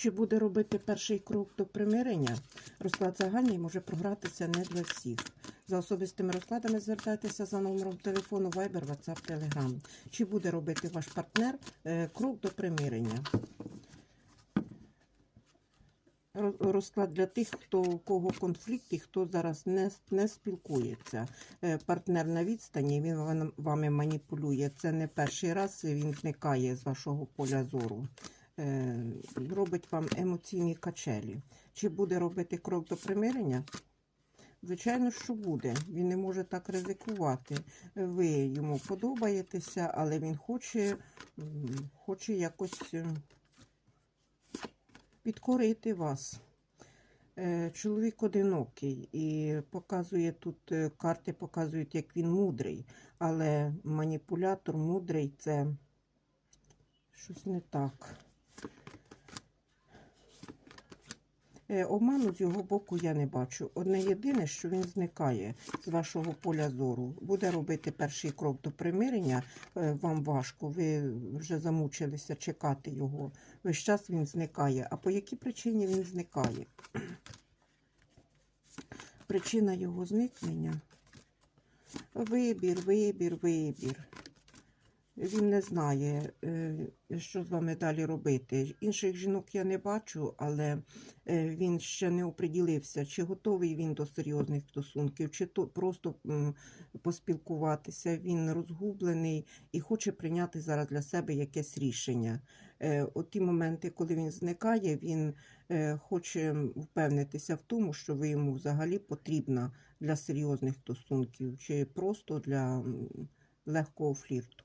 Чи буде робити перший крок до примирення? Розклад загальний може програтися не для всіх. За особистими розкладами звертайтеся за номером телефону Viber, WhatsApp, Telegram. Чи буде робити ваш партнер е, крок до примирення? Розклад для тих, хто у кого конфлікт і хто зараз не, не спілкується. Е, Партнер на відстані, він вами маніпулює. Це не перший раз він зникає з вашого поля зору. Е, Робить вам емоційні качелі. Чи буде робити крок до примирення? Звичайно, що буде. Він не може так ризикувати. Ви йому подобаєтеся, але він хоче, хоче якось е, підкорити вас. Е, Чоловік одинокий і показує тут карти показують, як він мудрий, але маніпулятор мудрий це щось не так. Обману з його боку я не бачу. Одне єдине, що він зникає з вашого поля зору. Буде робити перший крок до примирення. е, Вам важко, ви вже замучилися чекати його. Весь час він зникає. А по якій причині він зникає? Причина його зникнення. Вибір, вибір, вибір. Він не знає, е, що з вами далі робити. Інших жінок я не бачу, але е, він ще не оприділився, чи готовий він до серйозних стосунків, чи то просто поспілкуватися. Він розгублений і хоче прийняти зараз для себе якесь рішення. Е, От ті моменти, коли він зникає, він хоче впевнитися в тому, що ви йому взагалі потрібна для серйозних стосунків, чи просто для легкого флірту.